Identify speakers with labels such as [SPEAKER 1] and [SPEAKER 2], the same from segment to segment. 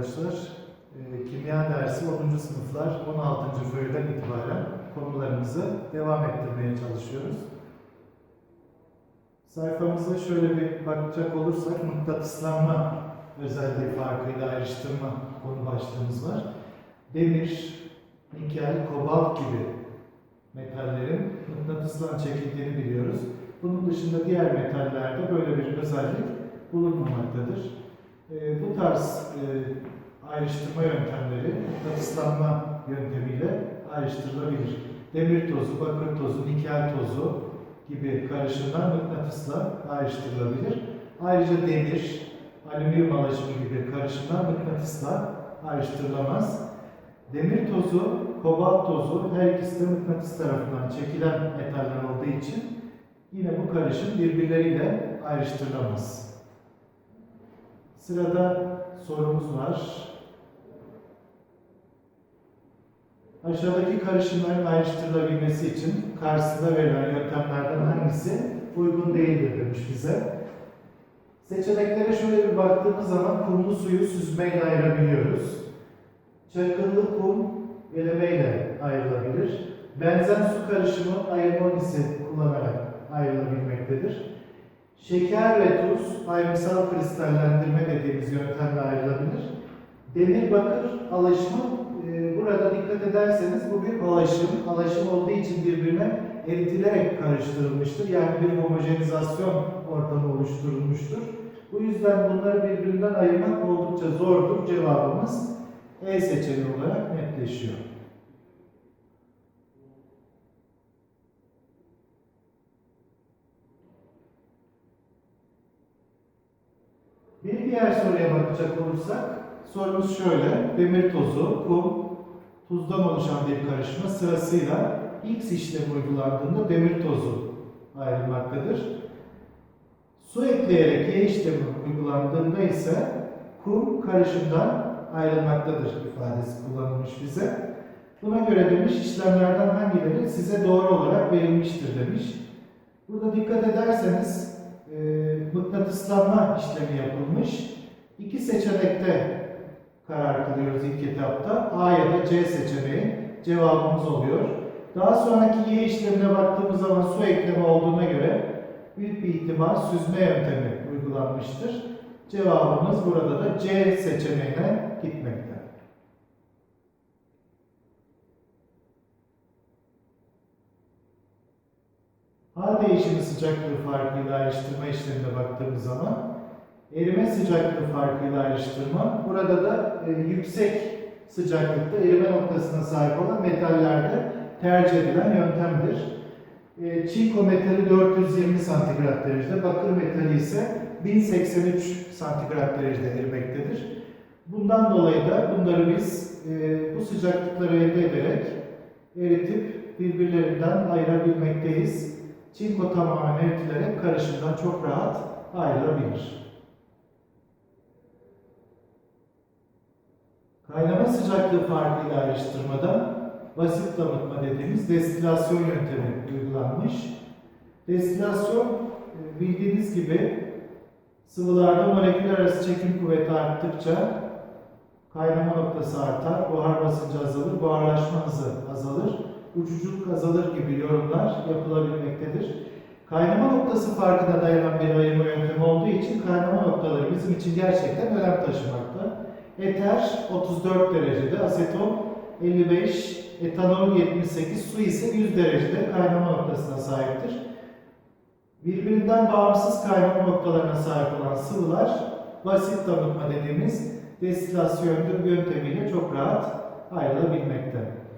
[SPEAKER 1] arkadaşlar. Ee, kimya dersi 10. sınıflar 16. föyden itibaren konularımızı devam ettirmeye çalışıyoruz. Sayfamıza şöyle bir bakacak olursak mıknatıslanma özelliği farkıyla ayrıştırma konu başlığımız var. Demir, nikel, kobalt gibi metallerin mıknatıslan çekildiğini biliyoruz. Bunun dışında diğer metallerde böyle bir özellik bulunmamaktadır. Ee, bu tarz e, ayrıştırma yöntemleri mıknatıslanma yöntemiyle ayrıştırılabilir. Demir tozu, bakır tozu, nikel tozu gibi karışımlar mıknatısla ayrıştırılabilir. Ayrıca demir, alüminyum alaşımı gibi karışımlar mıknatısla ayrıştırılamaz. Demir tozu, kobalt tozu her ikisi de mıknatıs tarafından çekilen metaller olduğu için yine bu karışım birbirleriyle ayrıştırılamaz. Sırada sorumuz var. Aşağıdaki karışımların ayrıştırılabilmesi için karşısında verilen yöntemlerden hangisi uygun değildir demiş bize. Seçeneklere şöyle bir baktığımız zaman kumlu suyu süzmeyle ayırabiliyoruz. Çakıllı kum elemeyle ayrılabilir. Benzen su karışımı aeromonisi kullanarak ayrılabilmektedir. Şeker ve tuz ayrımsal kristallendirme dediğimiz yöntemle ayrılabilir. Demir bakır alaşımı e, burada dikkat ederseniz bu bir alaşım. Alaşım olduğu için birbirine eritilerek karıştırılmıştır. Yani bir homojenizasyon ortamı oluşturulmuştur. Bu yüzden bunları birbirinden ayırmak oldukça zordur. Cevabımız E seçeneği olarak netleşiyor. Bir diğer soruya bakacak olursak, sorumuz şöyle. Demir tozu, kum, tuzdan oluşan bir karışma sırasıyla X işlemi uygulandığında demir tozu ayrılmaktadır. Su ekleyerek Y işlemi uygulandığında ise kum karışımdan ayrılmaktadır ifadesi kullanılmış bize. Buna göre demiş işlemlerden hangileri size doğru olarak verilmiştir demiş. Burada dikkat ederseniz e, mıknatıslanma işlemi yapılmış. İki seçenekte karar kılıyoruz ilk etapta. A ya da C seçeneği cevabımız oluyor. Daha sonraki Y işlemine baktığımız zaman su ekleme olduğuna göre büyük bir ihtimal süzme yöntemi uygulanmıştır. Cevabımız burada da C seçeneğine gitmekte. Hal değişimi sıcaklığı farkıyla ayrıştırma işlemine baktığımız zaman erime sıcaklığı farkıyla ayrıştırma burada da e, yüksek sıcaklıkta erime noktasına sahip olan metallerde tercih edilen yöntemdir. E, çinko metali 420 santigrat derecede, bakır metali ise 1083 santigrat derecede erimektedir. Bundan dolayı da bunları biz e, bu sıcaklıkları elde ederek eritip birbirlerinden ayırabilmekteyiz. Çinko tamamen eritilerek karışımdan çok rahat ayrılabilir. Kaynama sıcaklığı farkıyla ayrıştırmada basit damıtma dediğimiz destilasyon yöntemi uygulanmış. Destilasyon e, bildiğiniz gibi sıvılarda moleküller arası çekim kuvveti arttıkça kaynama noktası artar, buhar basıncı azalır, buharlaşma hızı azalır, uçuculuk azalır gibi yorumlar yapılabilmektedir. Kaynama noktası farkına dayanan bir ayırma yöntemi olduğu için kaynama noktaları bizim için gerçekten önem taşımakta. Eter 34 derecede, aseton 55, etanol 78, su ise 100 derecede kaynama noktasına sahiptir. Birbirinden bağımsız kaynama noktalarına sahip olan sıvılar basit damıtma dediğimiz destilasyon yöntemiyle çok rahat ayrılabilmekte.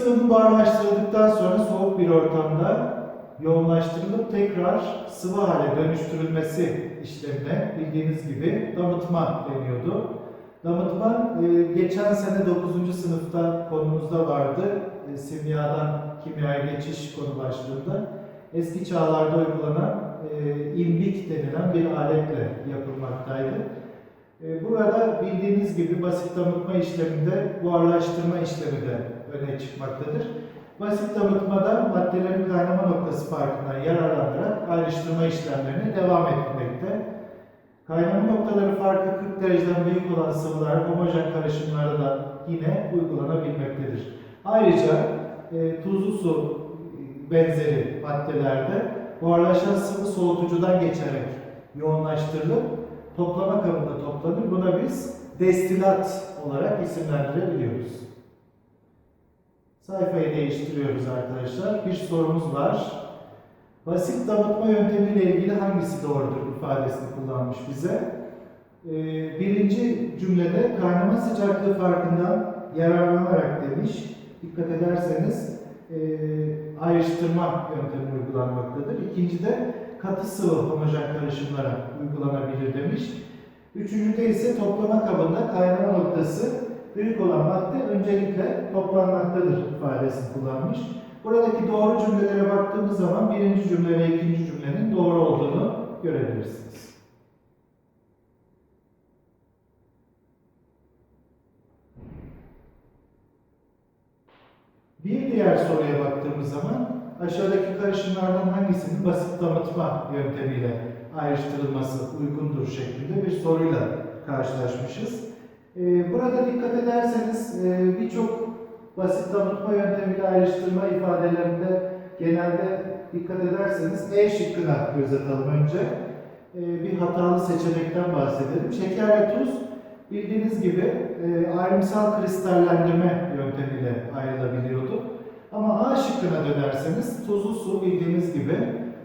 [SPEAKER 1] Sıvının buharlaştırıldıktan sonra soğuk bir ortamda yoğunlaştırılıp tekrar sıvı hale dönüştürülmesi işlemine bildiğiniz gibi damıtma deniyordu. Damıtma e, geçen sene 9. sınıfta konumuzda vardı. E, simyadan kimyaya geçiş konu başlığında. Eski çağlarda uygulanan e, imbik denilen bir aletle yapılmaktaydı. Burada bildiğiniz gibi basit damıtma işleminde buharlaştırma işlemi de öne çıkmaktadır. Basit damıtmada maddelerin kaynama noktası farkından yararlanarak ayrıştırma işlemlerine devam etmekte. Kaynama noktaları farkı 40 dereceden büyük olan sıvılar homojen karışımlarda da yine uygulanabilmektedir. Ayrıca e, tuzlu su benzeri maddelerde buharlaşan sıvı soğutucudan geçerek yoğunlaştırılıp toplama kabında toplanır. Buna biz destilat olarak isimlendirebiliyoruz. Sayfayı değiştiriyoruz arkadaşlar. Bir sorumuz var. Basit damıtma yöntemiyle ilgili hangisi doğrudur ifadesini kullanmış bize. Ee, birinci cümlede kaynama sıcaklığı farkından yararlanarak demiş. Dikkat ederseniz e, ayrıştırma yöntemi uygulanmaktadır. İkincide katı sıvı homojen karışımlara uygulanabilir demiş. Üçüncüde ise toplama kabında kaynama noktası büyük olan madde öncelikle toplanmaktadır ifadesini kullanmış. Buradaki doğru cümlelere baktığımız zaman birinci cümle ve ikinci cümlenin doğru olduğunu görebilirsiniz. Bir diğer soruya baktığımız zaman aşağıdaki karışımlardan hangisinin basit damıtma yöntemiyle ayrıştırılması uygundur şeklinde bir soruyla karşılaşmışız. Ee, Burada dikkat ederseniz e, birçok basit damıtma yöntemiyle ayrıştırma ifadelerinde genelde dikkat ederseniz E şıkkına göz atalım önce. Ee, Bir hatalı seçenekten bahsedelim. Şeker ve tuz bildiğiniz gibi e, ayrımsal kristallendirme yöntemiyle ayrılabiliyordu. Ama A şıkkına dönerseniz tuzlu su bildiğiniz gibi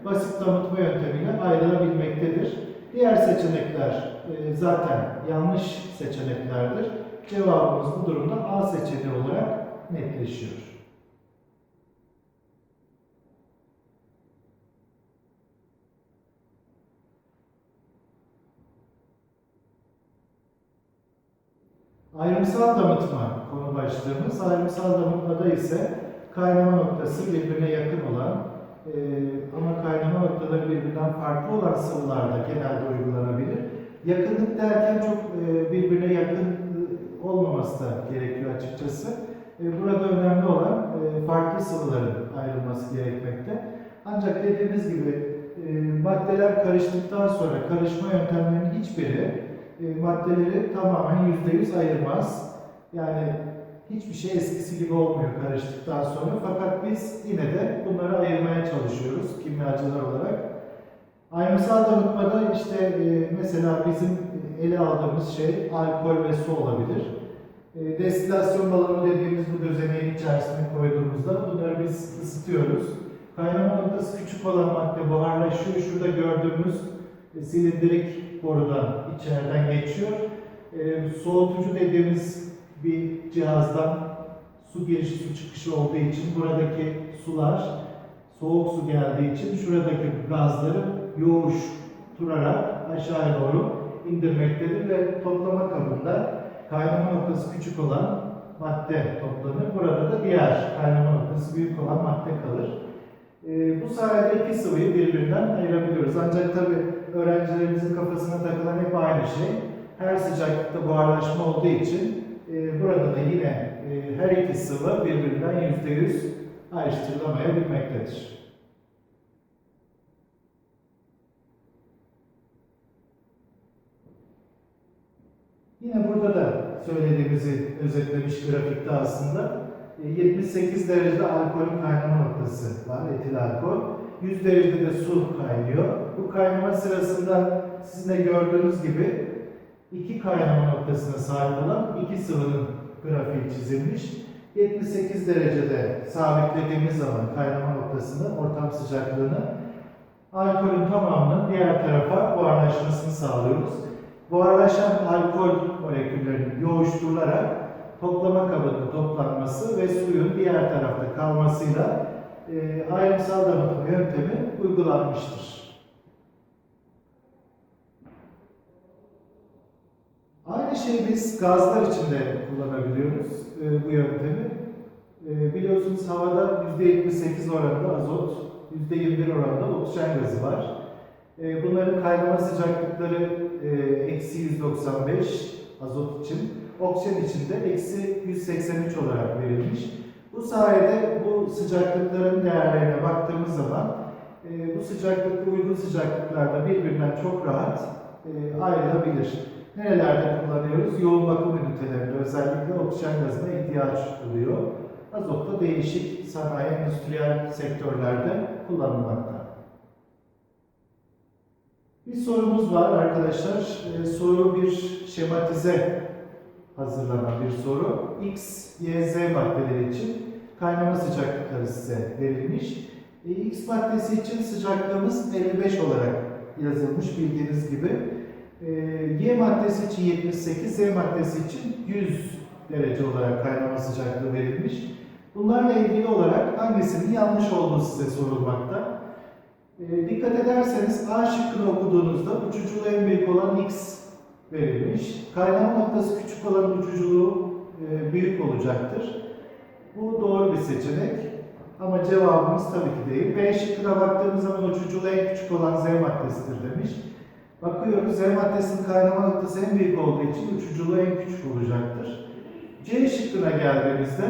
[SPEAKER 1] basit damıtma yöntemiyle ayrılabilmektedir. Diğer seçenekler e, zaten yanlış seçeneklerdir. Cevabımız bu durumda A seçeneği olarak netleşiyor. Ayrımsal damıtma konu başlığımız. Ayrımsal damıtmada ise kaynama noktası birbirine yakın olan e, ama kaynama noktaları birbirinden farklı olan sıvılarda genelde uygulanabilir. Yakınlık derken çok e, birbirine yakın e, olmaması da gerekiyor açıkçası. E, burada önemli olan farklı sıvıların ayrılması gerekmekte. Ancak dediğimiz gibi maddeler karıştıktan sonra karışma yöntemlerinin hiçbiri maddeleri tamamen %100 ayırmaz. Yani hiçbir şey eskisi gibi olmuyor karıştıktan sonra. Fakat biz yine de bunları ayırmaya çalışıyoruz kimyacılar olarak. Ayrımsal damıtmada işte e, mesela bizim ele aldığımız şey alkol ve su olabilir. E, destilasyon balonu dediğimiz bu düzeneğin içerisine koyduğumuzda bunları biz ısıtıyoruz. Kaynama noktası küçük olan madde buharlaşıyor. Şurada gördüğümüz e, silindirik borudan içeriden geçiyor. E, soğutucu dediğimiz bir cihazdan su girişi su çıkışı olduğu için buradaki sular soğuk su geldiği için şuradaki gazları yoğuşturarak aşağıya doğru indirmektedir ve toplama kabında kaynama noktası küçük olan madde toplanır. Burada da diğer kaynama noktası büyük olan madde kalır. Ee, bu sayede iki sıvıyı birbirinden ayırabiliyoruz. Ancak tabi öğrencilerimizin kafasına takılan hep aynı şey. Her sıcaklıkta buharlaşma olduğu için e, burada da yine e, her iki sıvı birbirinden %100 ayrıştırılamayabilmektedir. Yine burada da söylediğimizi özetlemiş grafikte aslında. E, 78 derecede alkolün kaynama noktası var, etil alkol. 100 derecede de su kaynıyor. Bu kaynama sırasında sizin de gördüğünüz gibi iki kaynama noktasına sahip olan iki sıvının grafiği çizilmiş. 78 derecede sabitlediğimiz zaman kaynama noktasını, ortam sıcaklığını alkolün tamamının diğer tarafa buharlaşmasını sağlıyoruz. Buharlaşan alkol moleküllerinin yoğuşturularak toplama kabında toplanması ve suyun diğer tarafta kalmasıyla e, ayrımsal damıtma yöntemi uygulanmıştır. Aynı şeyi biz gazlar için de kullanabiliyoruz e, bu yöntemi. E, biliyorsunuz havada %78 oranında azot, %21 oranında oksijen gazı var. E, bunların kaynama sıcaklıkları eksi 195 azot için, oksijen için de eksi 183 olarak verilmiş. Bu sayede bu sıcaklıkların değerlerine baktığımız zaman e, bu sıcaklıkta uygun sıcaklıklarda birbirinden çok rahat e, ayrılabilir. Nerelerde kullanıyoruz? Yoğun bakım ünitelerinde özellikle oksijen gazına ihtiyaç duyuyor. Azot da değişik sanayi, endüstriyel sektörlerde kullanılmakta. Bir sorumuz var arkadaşlar. E, soru bir şematize hazırlanan bir soru. X, Y, Z maddeleri için kaynama sıcaklıkları size verilmiş. E, X maddesi için sıcaklığımız 55 olarak yazılmış bildiğiniz gibi. E, Y maddesi için 78, Z maddesi için 100 derece olarak kaynama sıcaklığı verilmiş. Bunlarla ilgili olarak hangisinin yanlış olduğu size sorulmakta. E, dikkat ederseniz A şıkkını okuduğunuzda uçuculuğu en büyük olan X verilmiş. Kaynama noktası küçük olan uçuculuğu e, büyük olacaktır. Bu doğru bir seçenek. Ama cevabımız tabii ki değil. B şıkkına baktığımız zaman uçuculuğu en küçük olan Z maddesidir demiş. Bakıyoruz Z maddesinin kaynama noktası en büyük olduğu için uçuculuğu en küçük olacaktır. C şıkkına geldiğimizde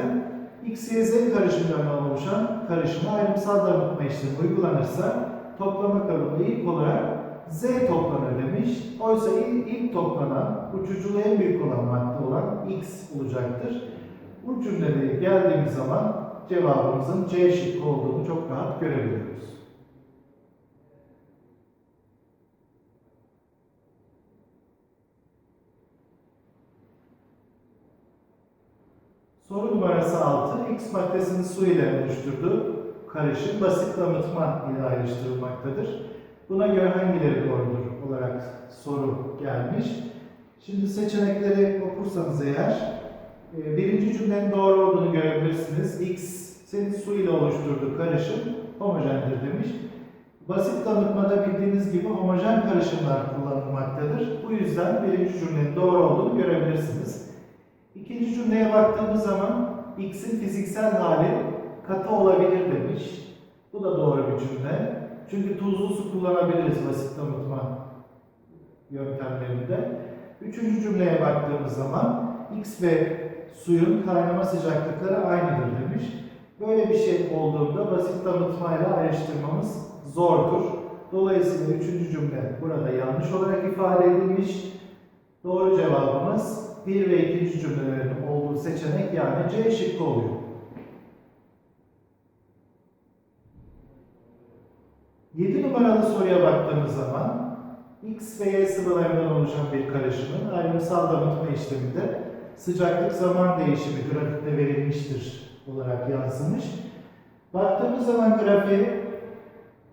[SPEAKER 1] X, Y, Z karışımlarından oluşan karışıma ayrımsal damıtma işlemi uygulanırsa toplama kabında ilk olarak Z toplanır demiş. Oysa ilk, ilk toplanan, uçuculuğu en büyük olan madde olan X olacaktır. Bu cümlede geldiğimiz zaman cevabımızın C şıkkı olduğunu çok rahat görebiliyoruz. Soru numarası 6. X maddesini su ile oluşturduğu karışım basit damıtma ile ayrıştırılmaktadır. Buna göre hangileri doğrudur olarak soru gelmiş. Şimdi seçenekleri okursanız eğer e, birinci cümlenin doğru olduğunu görebilirsiniz. X senin su ile oluşturduğu karışım homojendir demiş. Basit damıtmada bildiğiniz gibi homojen karışımlar kullanılmaktadır. Bu yüzden birinci cümlenin doğru olduğunu görebilirsiniz. İkinci cümleye baktığımız zaman X'in fiziksel hali katı olabilir demiş. Bu da doğru bir cümle. Çünkü tuzlu su kullanabiliriz basit damıtma yöntemlerinde. Üçüncü cümleye baktığımız zaman X ve suyun kaynama sıcaklıkları aynıdır demiş. Böyle bir şey olduğunda basit damıtmayla ayrıştırmamız zordur. Dolayısıyla üçüncü cümle burada yanlış olarak ifade edilmiş. Doğru cevabımız 1 ve 2. cümlelerin olduğu seçenek yani C şıkkı oluyor. Numaralı soruya baktığımız zaman X ve Y sıvılarından oluşan bir karışımın ayrımsal damıtma işleminde sıcaklık zaman değişimi grafikte verilmiştir olarak yansımış. Baktığımız zaman grafiğe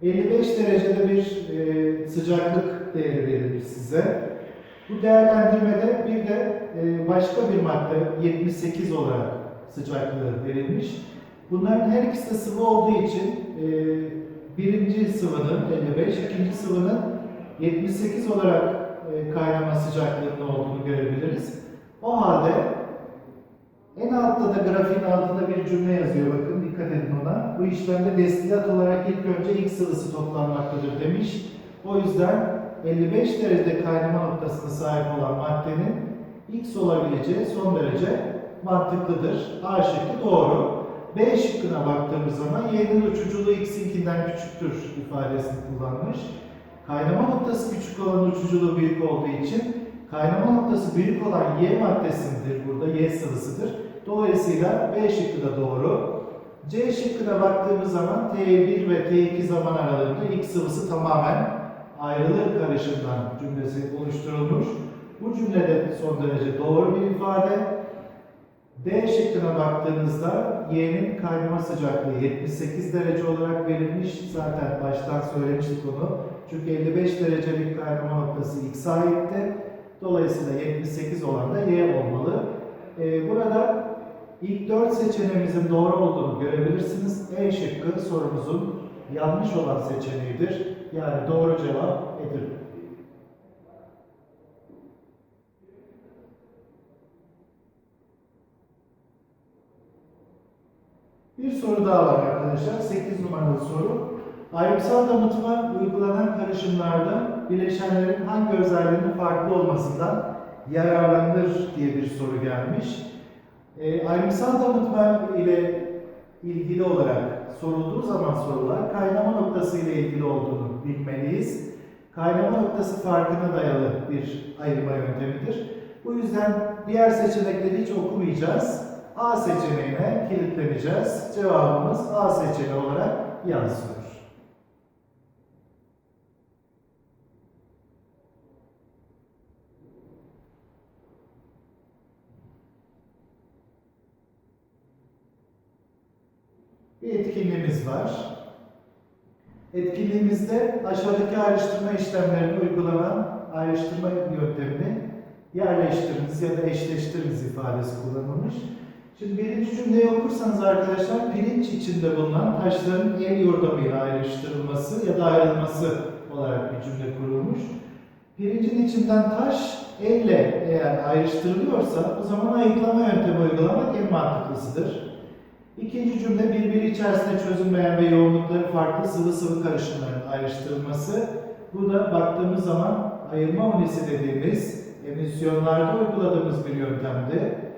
[SPEAKER 1] 55 derecede bir e, sıcaklık değeri verilmiş size. Bu değerlendirmede bir de e, başka bir madde 78 olarak sıcaklığı verilmiş. Bunların her ikisi sıvı olduğu için e, birinci sıvının 55, ikinci sıvının 78 olarak e, kaynama sıcaklığının olduğunu görebiliriz. O halde en altta da grafiğin altında bir cümle yazıyor bakın dikkat edin ona. Bu işlemde destilat olarak ilk önce X sıvısı toplanmaktadır demiş. O yüzden 55 derecede kaynama noktasına sahip olan maddenin X olabileceği son derece mantıklıdır. A şıkkı doğru. B şıkkına baktığımız zaman Y'nin uçuculuğu X'inkinden küçüktür ifadesini kullanmış. Kaynama noktası küçük olan uçuculuğu büyük olduğu için kaynama noktası büyük olan Y maddesindir burada, Y sıvısıdır. Dolayısıyla B şıkkı da doğru. C şıkkına baktığımız zaman T1 ve T2 zaman aralığında X sıvısı tamamen ayrılır karışımdan cümlesi oluşturulmuş. Bu cümlede son derece doğru bir ifade. D şıkkına baktığınızda Y'nin kaynama sıcaklığı 78 derece olarak verilmiş. Zaten baştan söylemiştik onu. Çünkü 55 derecelik kaynama noktası X'e aitti. Dolayısıyla 78 olan da Y olmalı. Ee, burada ilk 4 seçeneğimizin doğru olduğunu görebilirsiniz. E şıkkı sorumuzun yanlış olan seçeneğidir. Yani doğru cevap Edirne. Bir soru daha var arkadaşlar. 8 numaralı soru. Ayrımsal damıtma uygulanan karışımlarda bileşenlerin hangi özelliğinin farklı olmasından yararlanır diye bir soru gelmiş. E, ayrımsal damıtma ile ilgili olarak sorulduğu zaman sorular kaynama noktası ile ilgili olduğunu bilmeliyiz. kaynama noktası farkına dayalı bir ayırma yöntemidir. Bu yüzden diğer seçenekleri hiç okumayacağız. A seçeneğine kilitleneceğiz. Cevabımız A seçeneği olarak yansıyor. Bir etkinliğimiz var. Etkinliğimizde aşağıdaki ayrıştırma işlemlerini uygulanan ayrıştırma yöntemini yerleştiriniz ya da eşleştiriniz ifadesi kullanılmış. Şimdi birinci cümleyi okursanız arkadaşlar pirinç içinde bulunan taşların el yordamıyla ayrıştırılması ya da ayrılması olarak bir cümle kurulmuş. Pirincin içinden taş elle eğer ayrıştırılıyorsa o zaman ayıklama yöntemi uygulamak en mantıklısıdır. İkinci cümle birbiri içerisinde çözülmeyen ve yoğunlukları farklı sıvı sıvı karışımların ayrıştırılması. Bu da baktığımız zaman ayırma unisi dediğimiz emisyonlarda uyguladığımız bir yöntemdi.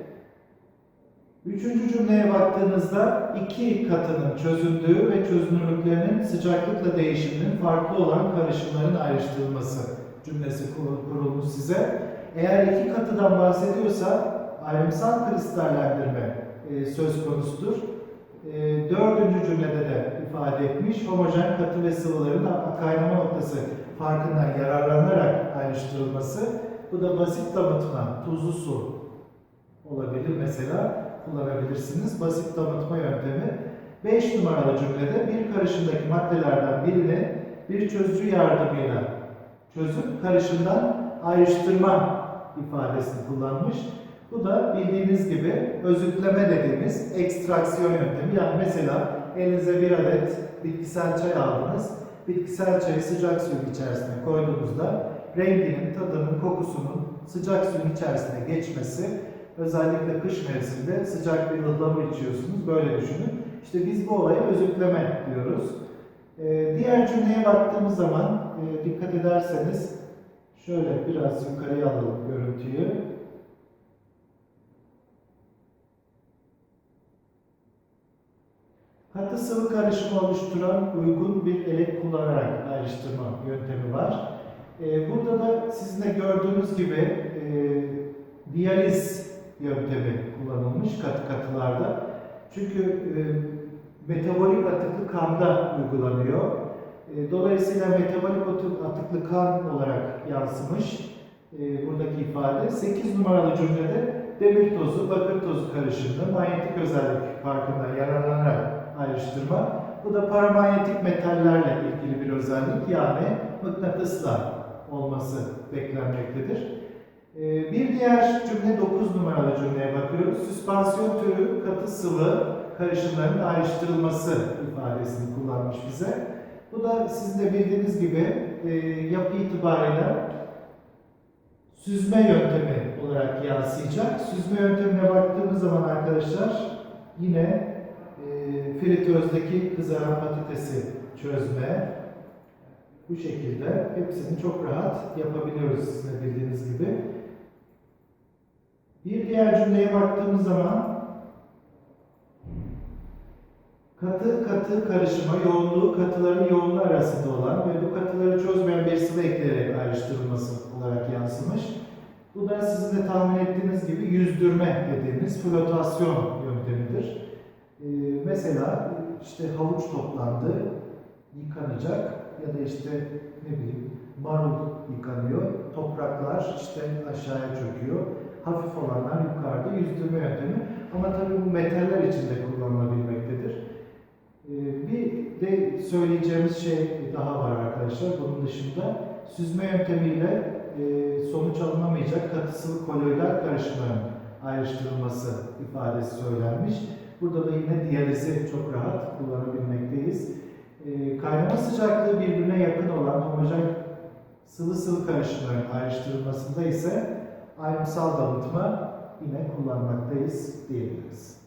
[SPEAKER 1] Üçüncü cümleye baktığınızda iki katının çözündüğü ve çözünürlüklerinin sıcaklıkla değişiminin farklı olan karışımların ayrıştırılması cümlesi kur- kurulmuş size. Eğer iki katıdan bahsediyorsa ayrımsal kristallendirme e, söz konusudur. E, dördüncü cümlede de ifade etmiş, homojen katı ve sıvıların kaynama noktası farkından yararlanarak ayrıştırılması. Bu da basit damıtma, tuzlu su olabilir mesela kullanabilirsiniz. Basit damıtma yöntemi. 5 numaralı cümlede bir karışımdaki maddelerden birini bir çözücü yardımıyla çözüp karışımdan ayrıştırma ifadesini kullanmış. Bu da bildiğiniz gibi özütleme dediğimiz ekstraksiyon yöntemi. Yani mesela elinize bir adet bitkisel çay aldınız. Bitkisel çayı sıcak suyun içerisine koyduğunuzda renginin, tadının, kokusunun sıcak suyun içerisine geçmesi özellikle kış mevsiminde sıcak bir ıhlamur içiyorsunuz. Böyle düşünün. İşte biz bu olaya özütleme diyoruz. Ee, diğer cümleye baktığımız zaman e, dikkat ederseniz şöyle biraz yukarıya alalım görüntüyü. Katı sıvı karışımı oluşturan uygun bir elek kullanarak ayrıştırma yöntemi var. Ee, burada da sizin de gördüğünüz gibi e, diyaliz yöntemi kullanılmış katı katılarda. Çünkü e, metabolik atıklı kanda uygulanıyor. E, dolayısıyla metabolik atık- atıklı kan olarak yansımış e, buradaki ifade. 8 numaralı cümlede demir tozu, bakır tozu karışımında manyetik özellik farkından yararlanarak ayrıştırma. Bu da paramanyetik metallerle ilgili bir özellik yani mıknatısla olması beklenmektedir. Ee, Bir diğer cümle 9 numaralı cümleye bakıyoruz. Süspansiyon türü katı sıvı karışımların ayrıştırılması ifadesini kullanmış bize. Bu da sizin de bildiğiniz gibi e, yapı itibariyle süzme yöntemi olarak yansıyacak. Süzme yöntemine baktığımız zaman arkadaşlar yine e, fritözdeki kızaran patatesi çözme bu şekilde hepsini çok rahat yapabiliyoruz sizin bildiğiniz gibi. Bir diğer cümleye baktığımız zaman katı katı karışıma yoğunluğu katıların yoğunluğu arasında olan ve bu katıları çözmeyen bir sıvı ekleyerek ayrıştırılması olarak yansımış. Bu da sizin de tahmin ettiğiniz gibi yüzdürme dediğimiz flotasyon yöntemidir. Ee, mesela işte havuç toplandı, yıkanacak ya da işte ne bileyim marul yıkanıyor, topraklar işte aşağıya çöküyor. Hafif olanlar yukarıda yüzdürme yöntemi ama tabii bu metaller için de kullanılabilmektedir. Ee, bir de söyleyeceğimiz şey daha var arkadaşlar. Bunun dışında süzme yöntemiyle e, sonuç alınamayacak katı sıvı koloidal karışımların ayrıştırılması ifadesi söylenmiş. Burada da yine diyalizi çok rahat kullanabilmekteyiz. E, kaynama sıcaklığı birbirine yakın olan homojen sıvı sıvı karışımların ayrıştırılmasında ise ayrımsal damıtma yine kullanmaktayız diyebiliriz.